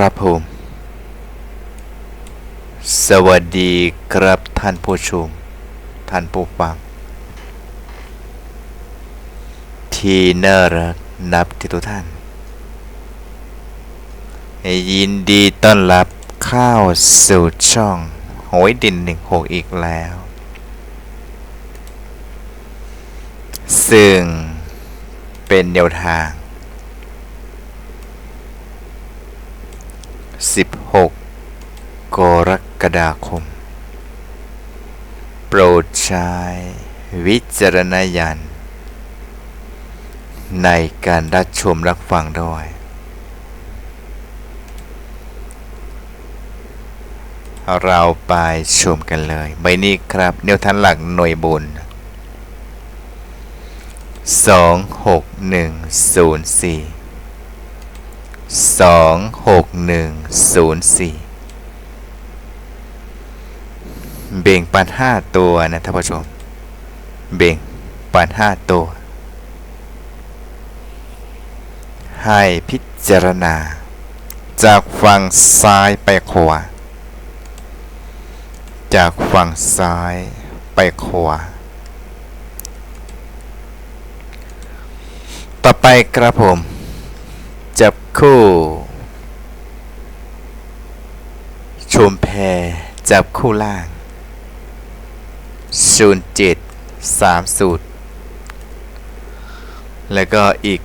ครับผม สวัสดีครับท่านผู้ชม ท่านผู้ฟัง ที่น่ารักนับที่ทุกท่าน ยินดีต้อนรับเข้าวสู่ช่องโหยดินหนึ่งหกอีกแล้ว ซึ่งเป็นแนวทาง 16 กรกฎาคม โปรดใช้วิจารณญาณในการรับชมรับฟังด้วย เราไปชมกันเลยใบนี่ครับเนวทางหลักหน่วยบุญ 26104 สองหกหนึ่งศูนย์สี่เบ่งปันห้าตัวนะท่านผู้ชม เบ่งปันห้าตัว ให้พิจารณา จากฝั่งซ้ายไปขวา จากฝั่งซ้ายไปขวา ต่อไปครับผม จับคู่ ชุมแพจับคู่ล่างศูนย์เจ็ดสามสูตร แล้วก็อีก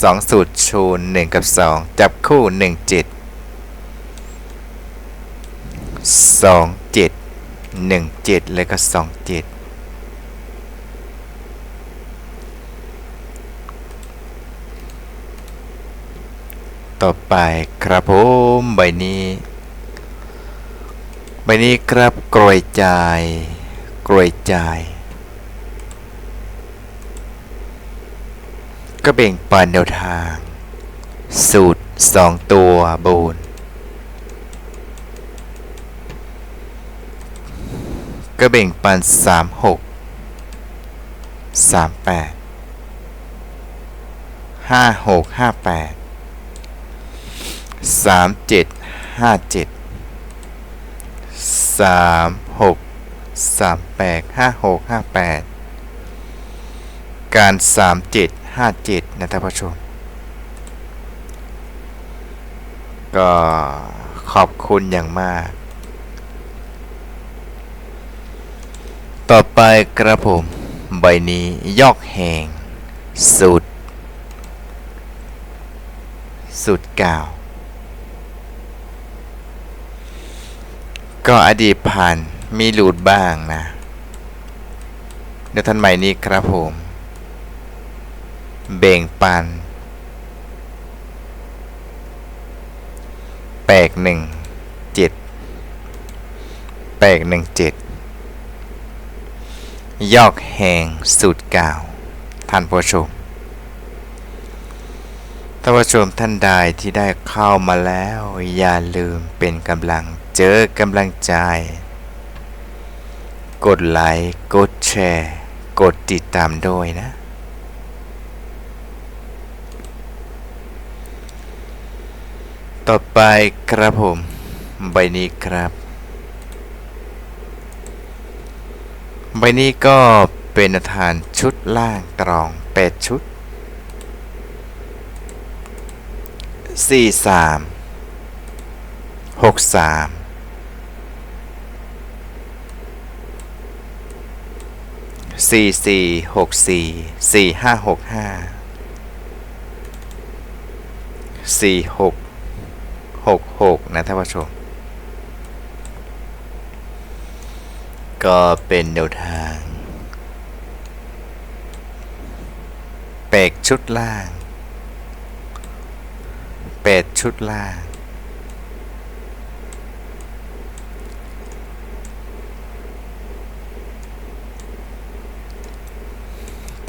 สองสูตรชูนหนึ่งกับสองจับคู่หนึ่งเจ็ดสองเจ็ดหนึ่งเจ็ดแล้วก็สองเจ็ด ต่อไปครับผมใบนี้ ใบนี้ครับกรวยจ่ายกรวยจ่าย ก็เบ่งปันแนวทาง สูตรสองตัวบูนก็เบ่งปันสามหก สามเจ็ดห้าเจ็ดสามหกสามแปดห้าหกห้าแปดการสามเจ็ดห้าเจ็ดนะท่านผู้ชม ก็ขอบคุณอย่างมาก ต่อไปกระผม ใบนี้ยอกแหงสูตรสูตรเก่า ก็อดีตผ่านมีหลุดบ้างนะ เดี๋ยวท่านใหม่นี้ครับผม เบ่งปันแปกหนึ่งเจ็ดแปกหนึ่งเจ็ดยอกแหงสูตรเก่าท่านผู้ชมท่านผู้ชมท่านใดที่ได้เข้ามาแล้ว อย่าลืมเป็นกำลัง เจอกำลังใจ กดไลค์ กดแชร์ กดติดตามด้วยนะ ต่อไปครับผม ใบนี้ครับ ใบนี้ก็เป็นฐานชุดล่างตรอง 8 ชุด 43 63 สี่สี่หกสี่สี่ห้าหกห้าสี่หกหกหกนะท่านผู้ชม ก็เป็นแนวทางเปกชุดล่างเป็ดชุดล่าง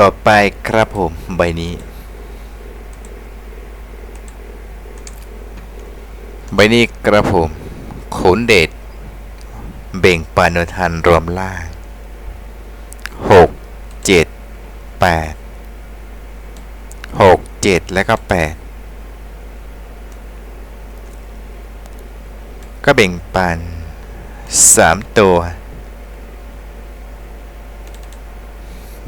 ต่อไปครับผมใบนี้ ใบนี้ครับผมขนเดชเบ่งปานทันรวมล่างหกเจ็ดแปดหกเจ็ดแล้วก็แปดก็เบ่งปานสามตัว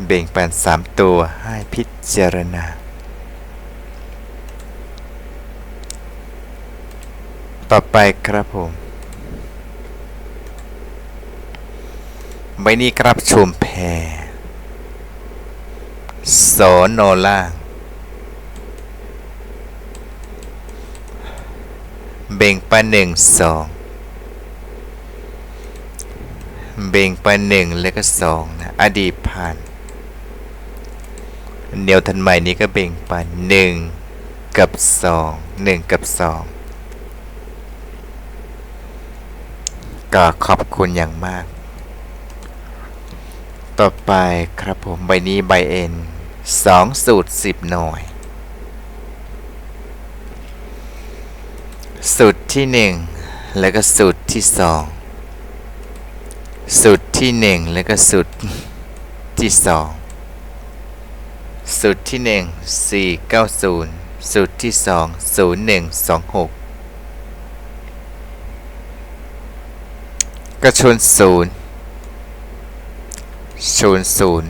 แบ่งปันสามตัวให้พิจารณา ต่อไปครับผมใบนี้ครับชมแพรสอนโนล่างเบ่งปันหนึ่งสองเบ่งปันหนึ่งแล้วก็สองนะ อดีตผ่าน เดียวทันใหม่นี้ก็เบ่งปันหนึ่งกับสองหนึ่งกับสองก็ขอบคุณอย่างมาก ต่อไปครับผมใบนี้ใบเอ็นสองสูตรสิบหน่วย สูตรที่หนึ่งแล้วก็สูตรที่สองสูตรที่หนึ่งแล้วก็สูตรที่สอง สูตรที่หนึ่งสี่เก้าศูนย์สูตรที่สองศูนย์หนึ่งสองหกก็ชนศูนย์ชนศูนย์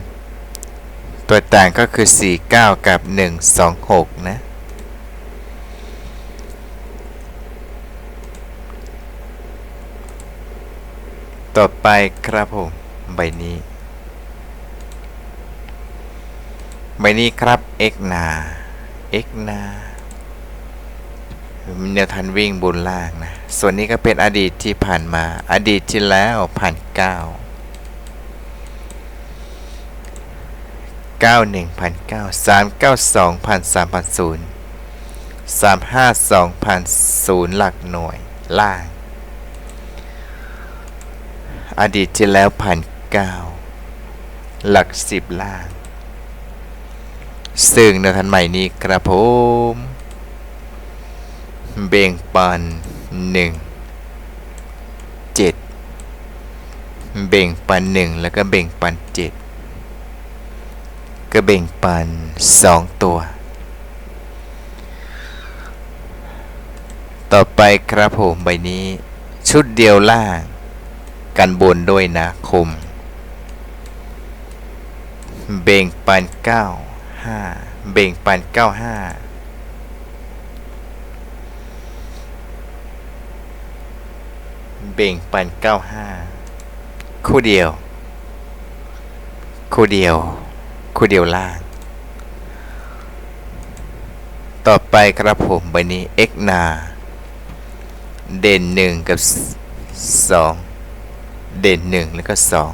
ตัวต่างก็คือ 49 กับ 126 นะต่อไปครับผม ใบนี้ ใบนี้ครับ x นา x นาแนวทันวิ่งบนล่างนะ ส่วนนี้ก็เป็นอดีตที่ผ่านมา อดีตที่แล้วผ่านเก้าเก้าหนึ่งพันเก้าสามเก้าสองพันสามพันศูนย์สามห้าสองพันศูนย์หลักหน่วยล่าง อดีตที่แล้วพันเก้าหลักสิบล่าง ซึ่งในทันใหม่นี้กระผมเบ่งปันหนึ่งเจ็ดเบ่งปันหนึ่งแล้วก็เบ่งปันเจ็ดก็เบ่งปันสองตัว ต่อไปครับผมใบนี้ ชุดเดียวล่างกันบนด้วยนะคม เบ่งปันเก้า ห้าเบ่งปันเก้าห้าเบ่งปันเก้าห้าคู่เดียว คู่เดียว คู่เดียวล่าง ต่อไปครับผมใบนี้ x นา เด่นหนึ่งกับสองเด่นหนึ่งแล้วก็สอง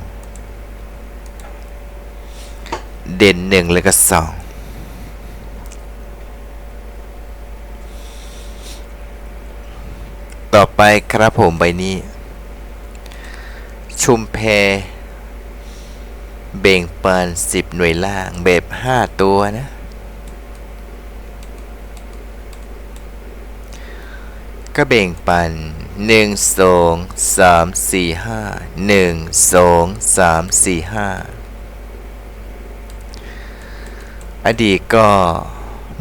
เด่นหนึ่งแล้วก็สองต่อไปครับผมใบนี้ ชุมแพเบ่งปันสิบหน่วยล่างแบบห้าตัวนะก็เบ่งปันหนึ่งสองสามสี่ห้าหนึ่งสองสามสี่ห้า อดีตก็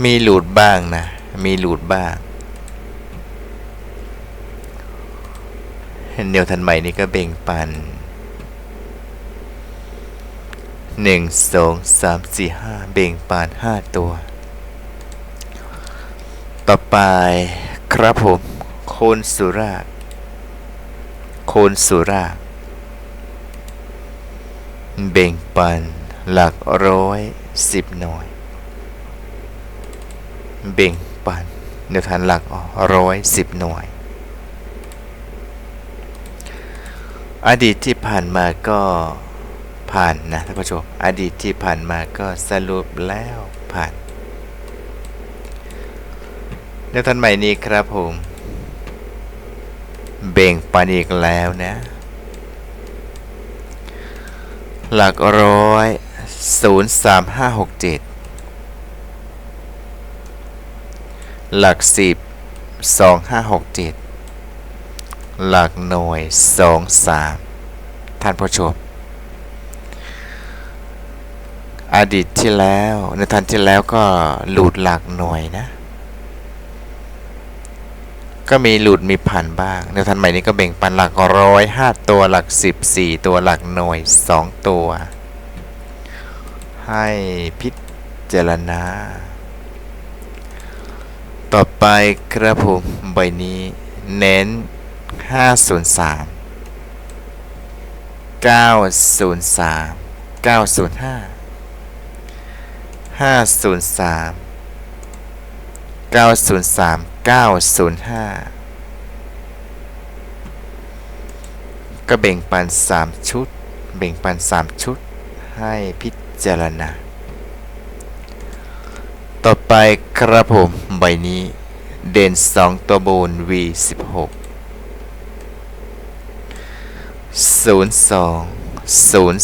มีหลุดบ้างนะ มีหลุดบ้างเดียวทันใหม่นี่ก็เบ่งปันหนึ่งสองสามสี่ห้าเบ่งปันห้าตัว ต่อไปครับผม โคนสุราโคนสุราเบ่งปันหลักร้อยสิบหน่วย เบ่งปานเดือดฐานหลักร้อยสิบหน่วย อดีตที่ผ่านมาก็ผ่านนะท่านผู้ชมอดีตที่ผ่านมาก็สรุปแล้วผ่านเดือดฐานใหม่นี้ครับผมเบ่งปานอีกแล้วนะ หลักร้อยศูนย์สามห้าหกเจ็ด หลักสิบสองห้าหกเจ็ดหลักหน่วยสองสามท่านผู้ชม อดีตที่แล้วในทันที่แล้วก็หลุดหลักหน่วยนะ ก็มีหลุดมีผ่านบ้างแนทันใหม่นี้ก็แบ่งปันหลักร้อยห้าตัวหลักสิบสี่ตัวหลักหน่วยสองตัว ให้พิจารณา ไปครับผมใบนี้เน้น 503 903 905 503 903 905 ก็แบ่งปัน 3 ชุด แบ่งปัน 3 ชุด ให้พิจารณา ต่อไปครับผมใบนี้ เด่น 2 ตัวบน V16 02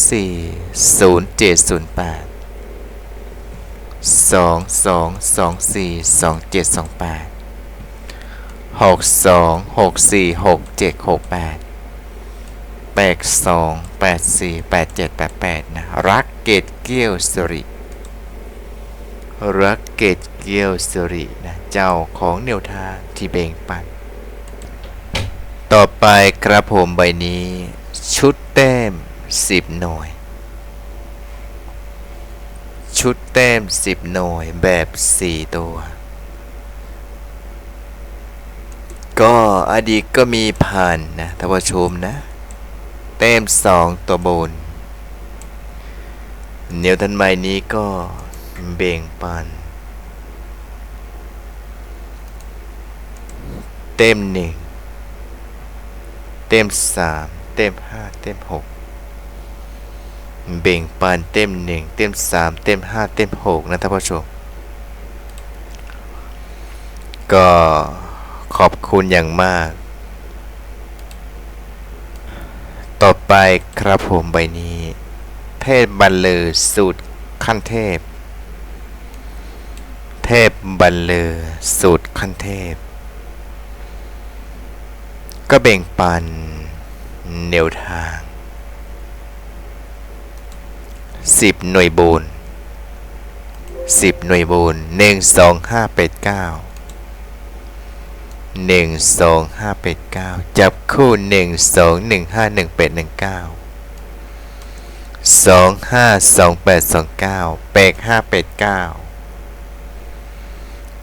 04 0708สองสองสองสี่สองเจ็ดสองแปดหกสองหกสี่หกเจ็ดหกแปดแปดสองแปดสี่แปดเจ็ดแปดแปดนะ รักเกตเกี้ยวสิริ รักเกตเกียวสิรินะเจ้าของแนวทางที่เบ่งปัน ต่อไปกระผมใบนี้ ชุดแต้มสิบหน่วย ชุดแต้ม 10 หน่วยแบบ 4 ตัว ก็อดีตก็มีผ่านนะท่านผู้ชมนะ แต้ม 2 ตัวบน เนียวทันใหม่นี้ก็ เบ่งปัน เต็มหนึ่งเต็มสามเต็มห้าเต็มหกเบ่งปันเต็มหนึ่งเต็มสามเต็มห้าเต็มหกนะท่านผู้ชม ก็ขอบคุณอย่างมาก ต่อไปครับผมใบนี้ เทพบัลเลอสูตรขั้นเทพ เทพบัลเลอสูตรขั้นเทพ ก็แบ่งปันแนวทางสิบหน่วยบูนสิบหน่วยบูนหนึ่งสองห้าเป็ดเก้าหนึ่งสองห้าเป็ดเก้าจับคู่หนึ่งสองหนึ่งห้าหนึ่งเป็ดห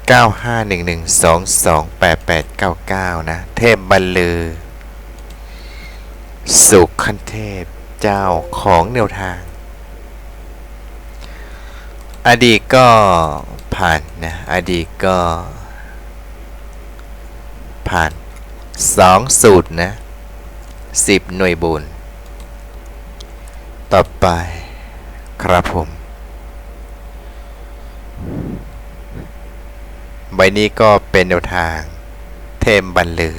นึ่งเก้าสองห้าหนึ่งหนึ่งสองสองแปดแปดเก้าเก้านะ เทพบัลลือ สุขคันเทพเจ้าของแนวทาง อดีตก็ผ่านนะ อดีตก็ ผ่านสองสูตรนะสิบหน่วยบุญ ต่อไปครับผม ใบนี้ก็เป็นแนวทาง เทมบันเลือ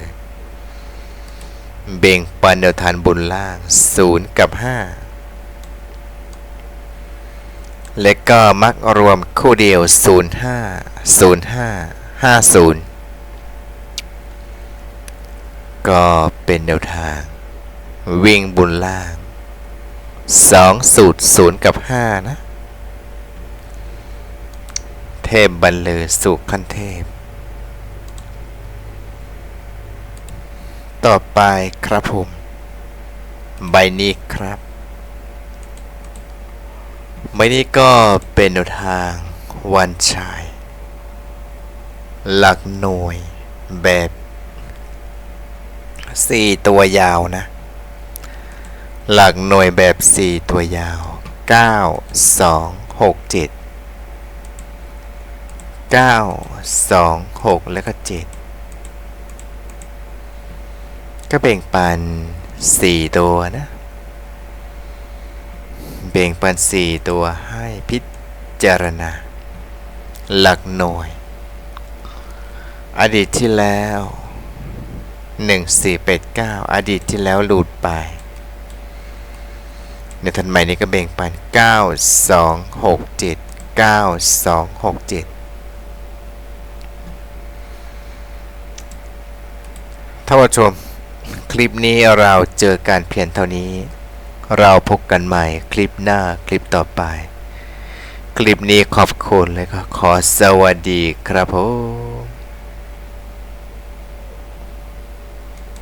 เบ่งปันแนวทางบุญล่างศูนย์กับห้าและก็มักรวมคู่เดียว 05 05 50 ก็เป็นแนวทาง วิ่งบุญล่าง 2 สูตร 0 กับ 5 นะ เทพบันเลอสุขั้นเทพ ต่อไปครับผม ใบนี้ครับไม่นี้ก็เป็นแนทางวันชาย หลักหน่วยแบบสี่ตัวยาวนะ หลักหน่วยแบบสี่ตัวยาวเก้าส 9 2 6 แล้วก็ 7 ก็แบ่งปัน 4 ตัวนะ แบ่งปัน 4 ตัวให้พิจารณา หลักหน่วย อดีตที่แล้ว 1489 อดีตที่แล้วหลุดไปในทันใหม่นี้ก็แบ่งปัน 9 2 6 7 9 2 6 7 ท่านผู้ชม คลิปนี้เราเจอการเพียนเท่านี้ เราพบกันใหม่คลิปหน้าคลิปต่อไป คลิปนี้ขอบคุณเลยก็ขอสวัสดีครับผม